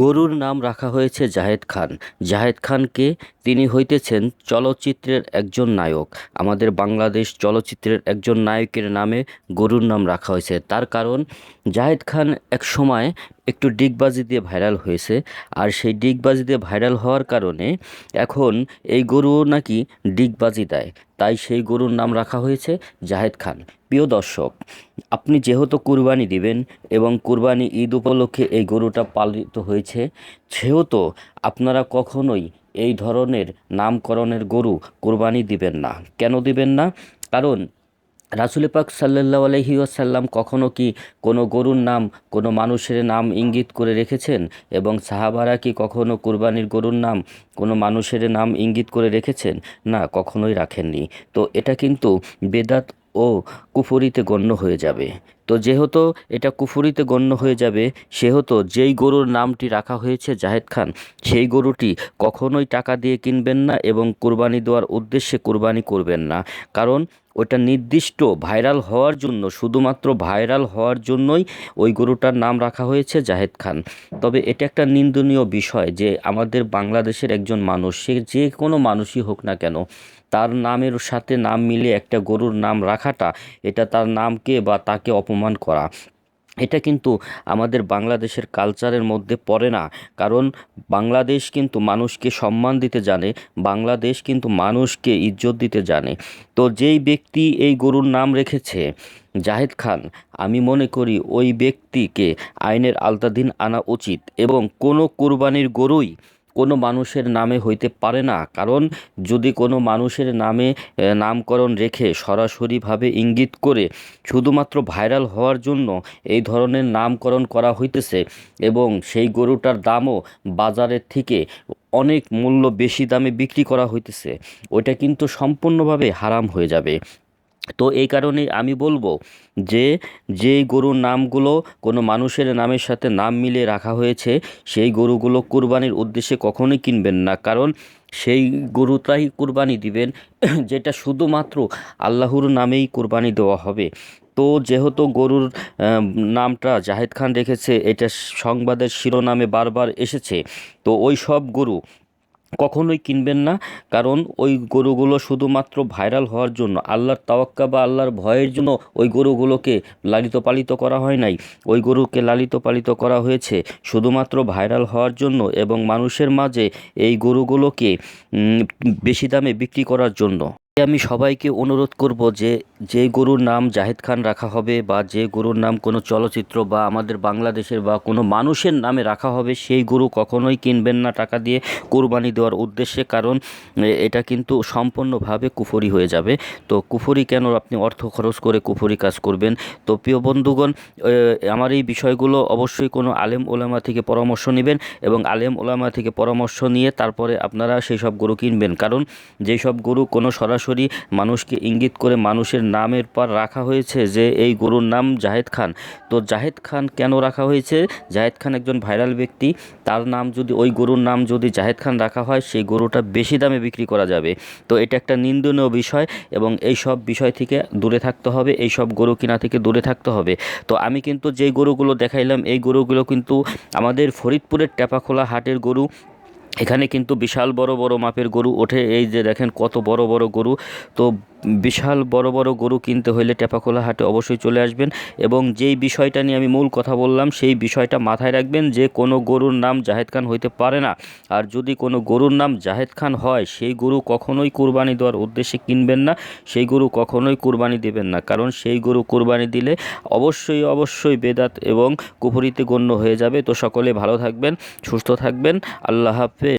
গরুর নাম রাখা হয়েছে জাহেদ খান। জাহেদ খানকে তিনি হইতেছেন চলচ্চিত্রের একজন নায়ক। আমাদের বাংলাদেশ চলচ্চিত্রের একজন নায়কের নামে গরুর নাম রাখা হয়েছে। তার কারণ, জাহেদ খান এক সময় একটু ডিগবাজি দিয়ে ভাইরাল হয়েছে। আর সেই ডিগবাজি দিয়ে ভাইরাল হওয়ার কারণে এখন এই গরু নাকি ডিগবাজি দেয়। তাই সেই গরুর নাম রাখা হয়েছে জাহেদ খান। প্রিয় দর্শক, আপনি যেহেতু কুরবানি দিবেন এবং কুরবানি ঈদ উপলক্ষে এই গরুটা পালিত হয়েছে, সেহেতু আপনারা কখনোই এই ধরনের নামকরণের গরু কোরবানি দিবেন না। কেন দিবেন না? কারণ রাসুল পাক সাল্লাহ আলহি আসাল্লাম কখনো কি কোনো গরুর নাম, কোনো মানুষের নাম ইঙ্গিত করে রেখেছেন? এবং সাহাবারা কি কখনও কুরবানির গরুর নাম, কোনো মানুষের নাম ইঙ্গিত করে রেখেছেন? না, কখনোই রাখেননি। তো এটা কিন্তু বেদাত ও কুফরিতে গণ্য হয়ে যাবে। তো যেহেতু এটা কুফরিতে গণ্য হয়ে যাবে, সেহেতু যেই গরুর নামটি রাখা হয়েছে জাহেদ খান, সেই গরুটি কখনোই টাকা দিয়ে কিনবেন না এবং কোরবানি দেওয়ার উদ্দেশ্যে কোরবানি করবেন না। কারণ ওটা নির্দিষ্ট ভাইরাল হওয়ার জন্য, শুধুমাত্র ভাইরাল হওয়ার জন্যই ওই গরুটার নাম রাখা হয়েছে জাহেদ খান। তবে এটা একটা নিন্দনীয় বিষয় যে আমাদের বাংলাদেশের একজন মানুষ, সে যে কোনো মানুষই হোক না কেন, তার নামের সাথে নাম মিলে একটা গরুর নাম রাখাটা, এটা তার নামকে বা তাকে অপমান করা। এটা কিন্তু আমাদের বাংলাদেশের কালচারের মধ্যে পড়ে না। কারণ বাংলাদেশ কিন্তু মানুষকে সম্মান দিতে জানে, বাংলাদেশ কিন্তু মানুষকে ইজ্জত দিতে জানে। তো যেই ব্যক্তি এই গরুর নাম রেখেছে, জাহেদ খান, আমি মনে করি ওই ব্যক্তিকে আইনের আলতাধীন আনা উচিত এবং কোনো কোরবানির গরুই কোনো মানুষের নামে হইতে পারে না। কারণ যদি কোনো মানুষের নামে নামকরণ রেখে সরাসরিভাবে ইঙ্গিত করে শুধুমাত্র ভাইরাল হওয়ার জন্য এই ধরনের নামকরণ করা হইতেছে এবং সেই গরুটার দামও বাজারের থেকে অনেক মূল্য বেশি দামে বিক্রি করা হইতেছে, ওইটা কিন্তু সম্পূর্ণভাবে হারাম হয়ে যাবে। তো এই কারণে আমি বলব যে, যেই গরুর নামগুলো কোনো মানুষের নামের সাথে নাম মিলিয়ে রাখা হয়েছে, সেই গরুগুলো কুরবানির উদ্দেশ্যে কখনোই কিনবেন না। কারণ সেই গরুটাই কুরবানি দিবেন, যেটা শুধুমাত্র আল্লাহর নামেই কুরবানি দেওয়া হবে। তো যেহেতু গরুর নামটা জাহেদ খান রেখেছে, এটা সংবাদের শিরোনামে বারবার এসেছে, তো ওই সব গরু কখনোই কিনবেন না, কারণ ওই গরুগুলো শুধুমাত্র ভাইরাল হওয়ার জন্য, আল্লাহর তাওয়াক্কা বা আল্লাহর ভয়ের জন্য ওই গরুগুলোকে লালিত পালিত করা হয় নাই। ওই গরুকে লালিত পালিত করা হয়েছে শুধুমাত্র ভাইরাল হওয়ার জন্য এবং মানুষের মাঝে এই গরুগুলোকে বেশি দামে বিক্রি করার জন্য। আমি সবাইকে অনুরোধ করব যে যে গরুর নাম জাহেদ খান রাখা হবে বা যে গরুর নাম কোনো চলচ্চিত্র বা আমাদের বাংলাদেশের বা কোনো মানুষের নামে রাখা হবে, সেই গরু কখনোই কিনবেন না টাকা দিয়ে কোরবানি দেওয়ার উদ্দেশ্যে, কারণ এটা কিন্তু সম্পূর্ণভাবে কুফরি হয়ে যাবে। তো কুফরি কেন আপনি অর্থ খরচ করে কুফরি কাজ করবেন? তো প্রিয় বন্ধুগণ আমার এই বিষয়গুলো অবশ্যই কোনো আলেম ওলামা থেকে পরামর্শ নেবেন এবং আলেম ওলামা থেকে পরামর্শ নিয়ে তারপরে আপনারা সেই সব গরু কিনবেন। কারণ যেই সব গরু কোনো সরাসরি সরাসরি মানুষকে ইঙ্গিত করে মানুষের নামের পর রাখা হয়েছে যে এই গরুর নাম জাহেদ খান। তো জাহেদ খান কেন রাখা হয়েছে? জাহেদ খান একজন ভাইরাল ব্যক্তি। তার নাম যদি, ওই গরুর নাম যদি জাহেদ খান রাখা হয়, সেই গরুটা বেশি দামে বিক্রি করা যাবে। তো এটা একটা নিন্দনীয় বিষয় এবং এই সব বিষয় থেকে দূরে থাকতে হবে, এই সব গরু কিনা থেকে দূরে থাকতে হবে। তো আমি কিন্তু যেই গরুগুলো দেখাইলাম, এই গরুগুলো কিন্তু আমাদের ফরিদপুরের টেপাখোলা হাটের গরু। এখানে কিন্তু বিশাল বড় বড় মাপের গরু ওঠে। এই যে দেখেন কত বড় বড় গরু। তো বিশাল বড় বড় গরু কিনতে হলে টেপাখোলা হাটে অবশ্যই চলে আসবেন এবং যেই বিষয়টা নিয়ে আমি মূল কথা বললাম, সেই বিষয়টা মাথায় রাখবেন যে কোনো গরুর নাম জাহেদ খান হইতে পারে না। আর যদি কোনো গরুর নাম জাহেদ খান হয়, সেই গরু কখনোই কুরবানি দেওয়ার উদ্দেশ্যে কিনবেন না, সেই গরু কখনোই কুরবানি দেবেন না। কারণ সেই গরু কুরবানি দিলে অবশ্যই অবশ্যই বেদাত এবং কুপুরিতে গণ্য হয়ে যাবে। তো সকলে ভালো থাকবেন, সুস্থ থাকবেন। আল্লাহ হাফেজ।